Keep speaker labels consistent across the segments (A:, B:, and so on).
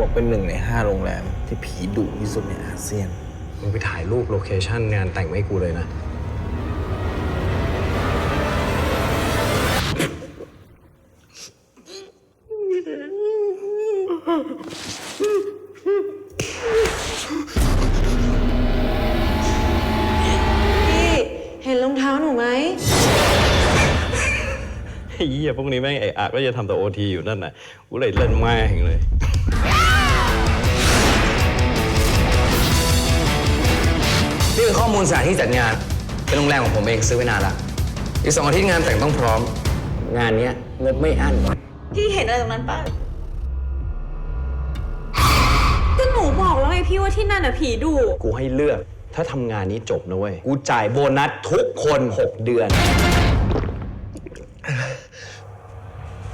A: บอกเป็นหนึ่งในห้าโรงแรม ที่ผีดุที่สุดในอาเซียน
B: มึงไปถ่ายรูปโลเคชั่นงานแต่งมาให้กูเลยนะ
C: พี่เห็นรองเท้าหนูไหม
B: ไอ้เหี้ยพวกนี้แม่งไอ้อะก็จะทำแต่โอทีอยู่นั่นน่ะกูเลยเล่นแม่งเลย ข้อมูลสถานที่จัดงาน เป็นโรงแรมของผมเองซื้อไว้นานละอีกสองอาทิตย์งานแต่งต้องพร้อม งานเนี้ยงบไม่อั้น
C: พี่เห็นอะไรตรงนั้นป้าก็หนูบอกแล้วไงพี่ว่าที่นั่นอะผีดุ
B: กูให้เลือก ถ้าทำงานนี้จบนะเว้ย กูจ่ายโบนัสทุกคน 6 เดือน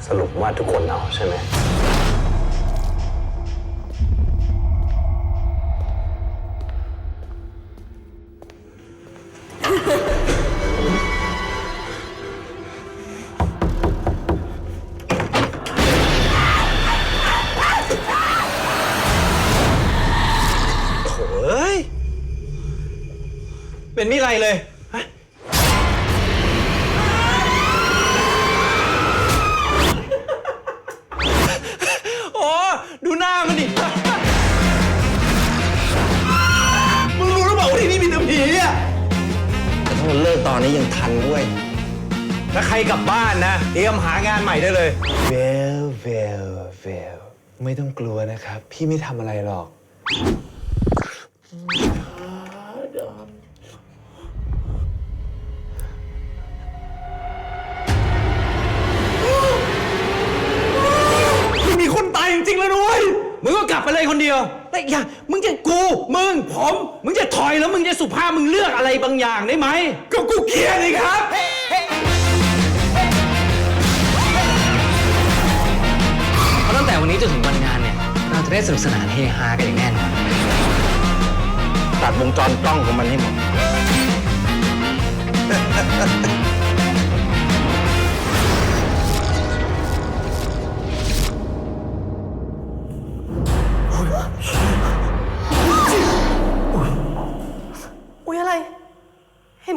B: สรุปว่าทุกคนเอาใช่ไหม เป็นนี่ไรเลยฮะโอ้ดูหน้ามันดิ มึงรู้หรือเปล่าว่าที่นี่มีแต่ผีอะ
A: แต่ถ้ามันเลิกตอนนี้ยังทันด้วย
B: ถ้าใครกลับบ้านนะ เตรียมหางานใหม่ได้เลย
D: เวลเวลเวลไม่ต้องกลัวนะครับ พี่ไม่ทำอะไรหรอก
B: บไปเลยคนเดียวแต่อย่ามึงจะกู มึง ผม มึงจะถอยแล้วมึงจะสุภาพมึงเลือกอะไรบางอย่างได้ไหม ก็กูเกลียดเลยครับ
E: เพราะตั้งแต่วันนี้จนถึงวันงานเนี่ย เราจะได้สนุกสนานเฮฮากันอย่างแน่นอน
A: ตัดวงจรกล้องของมันให้หมด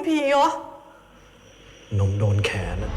C: ผีเหรอ
B: นมโดนแขนอะ